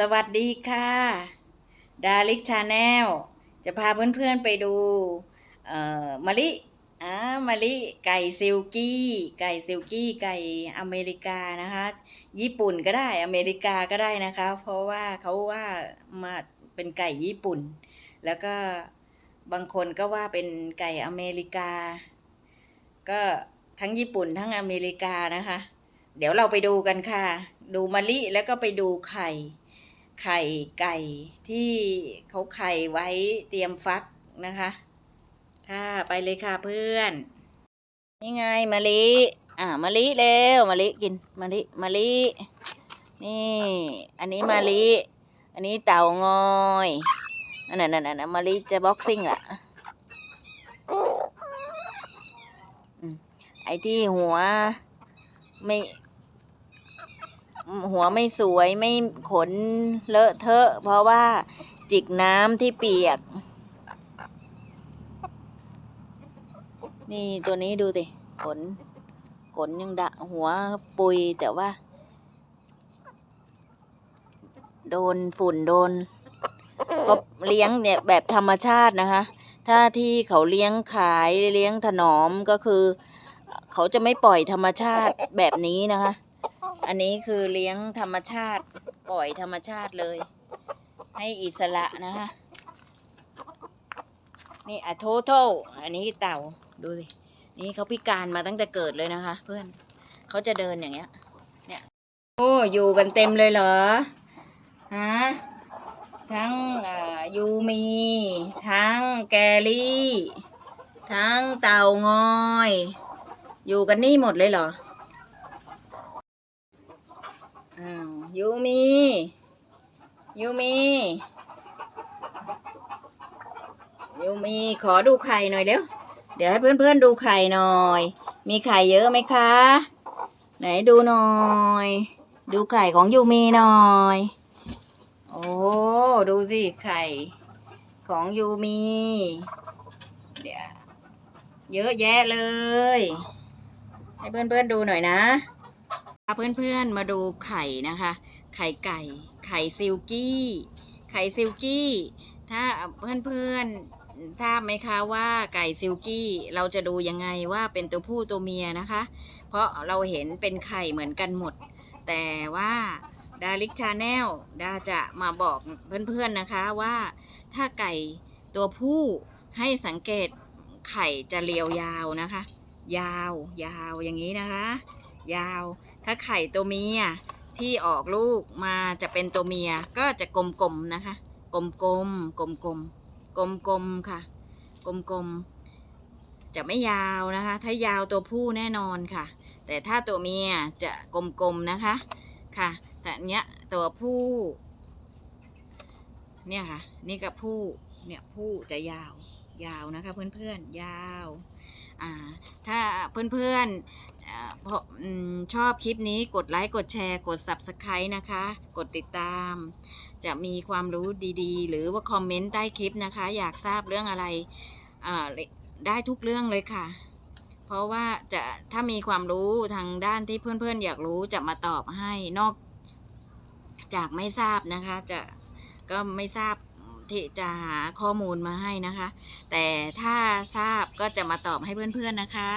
สวัสดีค่ะดาริกชาแนลจะพาเพื่อนๆไปดูเอ่อมะลิอ่ามะลิไก่ซิลกี้ ไก่ซิลกี้ไก่อเมริกานะคะ ญี่ปุ่นก็ได้อเมริกาก็ได้นะคะ เพราะว่าเขาว่ามาเป็นไก่ญี่ปุ่น แล้วก็บางคนก็ว่าเป็นไก่อเมริกา ก็ทั้งญี่ปุ่นทั้งอเมริกานะคะ เดี๋ยวเราไปดูกันค่ะ ดูมะลิแล้วก็ไปดูไข่ ไข่ไก่ที่เขาไข่ไว้เตรียมฟักนะคะ ค่ะไปเลยค่ะเพื่อน นี่ไงมะลิ อ่ามะลิเร็วมะลิกินมะลิมะลิ นี่ อันนี้มะลิ อันนี้เต่างอยอันนั้นนั่นนั่นมะลิจะบ็อกซิ่งล่ะไอ้ที่หัวไม่ หัวไม่สวยไม่ขนเลอะเทอะ เพราะว่าจิกน้ำที่เปียก นี่ตัวนี้ดูสิขน ขนยังดะหัวปุยแต่ว่า โดนฝุ่นโดนเพราเลี้ยงเนี่ยแบบธรรมชาตินะคะ ถ้าที่เขาเลี้ยงขายเลี้ยงถนอมก็คือ เขาจะไม่ปล่อยธรรมชาติแบบนี้นะคะ อันนี้คือเลี้ยงธรรมชาติปล่อยธรรมชาติเลย ให้อิสระนะคะนี่อะโทโทอันนี้เต่าดูสินี่เขาพิการมาตั้งแต่เกิดเลยนะคะ เพื่อนเขาจะเดินอย่างเงี้ย เนี่ย โอ้อยู่กันเต็มเลยเหรอฮะทั้งอ่ายูมี ทั้งแกลี่ ทั้งเต่างอย อยู่กันนี่หมดเลยเหรอ อ้าวยูมียูมียูมีขอดูไข่หน่อยเดี๋ยวเดี๋ยวให้เพื่อนๆดูไข่หน่อย มีไข่เยอะไหมคะ ไหนดูหน่อย ดูไข่ของยูมีหน่อย โอ้ดูสิไข่ของยูมีเดี๋ยวเยอะแยะเลย ให้เพื่อนๆดูหน่อยนะ เพื่อนๆมาดูไข่นะคะ ไข่ไก่ ไข่ซิลกี้ ไข่ซิลกี้ ถ้าเพื่อนๆทราบไหมคะว่าไก่ซิลกี้เราจะดูยังไงว่าเป็นตัวผู้ตัวเมียนะคะ เพราะเราเห็นเป็นไข่เหมือนกันหมด แต่ว่าดาริกชาแนลดาจะมาบอกเพื่อนๆนะคะว่าถ้าไก่ตัวผู้ให้สังเกตไข่จะเรียวยาวนะคะ ยาวยาวอย่างนี้นะคะ ยาว ถ้าไข่ตัวเมียที่ออกลูกมาจะเป็นตัวเมียก็จะกลมๆนะคะ กลมๆกลมๆกลมๆค่ะ กลมๆจะไม่ยาวนะคะ ถ้ายาวตัวผู้แน่นอนค่ะ แต่ถ้าตัวเมียจะกลมๆนะคะค่ะแต่อันเนี้ยตัวผู้เนี่ยค่ะ นี่กับผู้เนี่ยผู้จะยาวยาวนะคะเพื่อนๆยาวอ่าถ้าเพื่อนๆ อ่าพออืมชอบคลิปนี้กดไลค์ กดแชร์ กด Subscribe นะคะ กดติดตาม จะมีความรู้ดีๆ หรือว่าคอมเมนต์ใต้คลิปนะคะ อยากทราบเรื่องอะไรได้ทุกเรื่องเลยค่ะ เพราะว่าจะถ้ามีความรู้ทางด้านที่เพื่อนๆ อยากรู้จะมาตอบให้นอกจากไม่ทราบนะคะ จะก็ไม่ทราบที่จะหาข้อมูลมาให้นะคะ แต่ถ้าทราบก็จะมาตอบให้เพื่อนๆนะคะ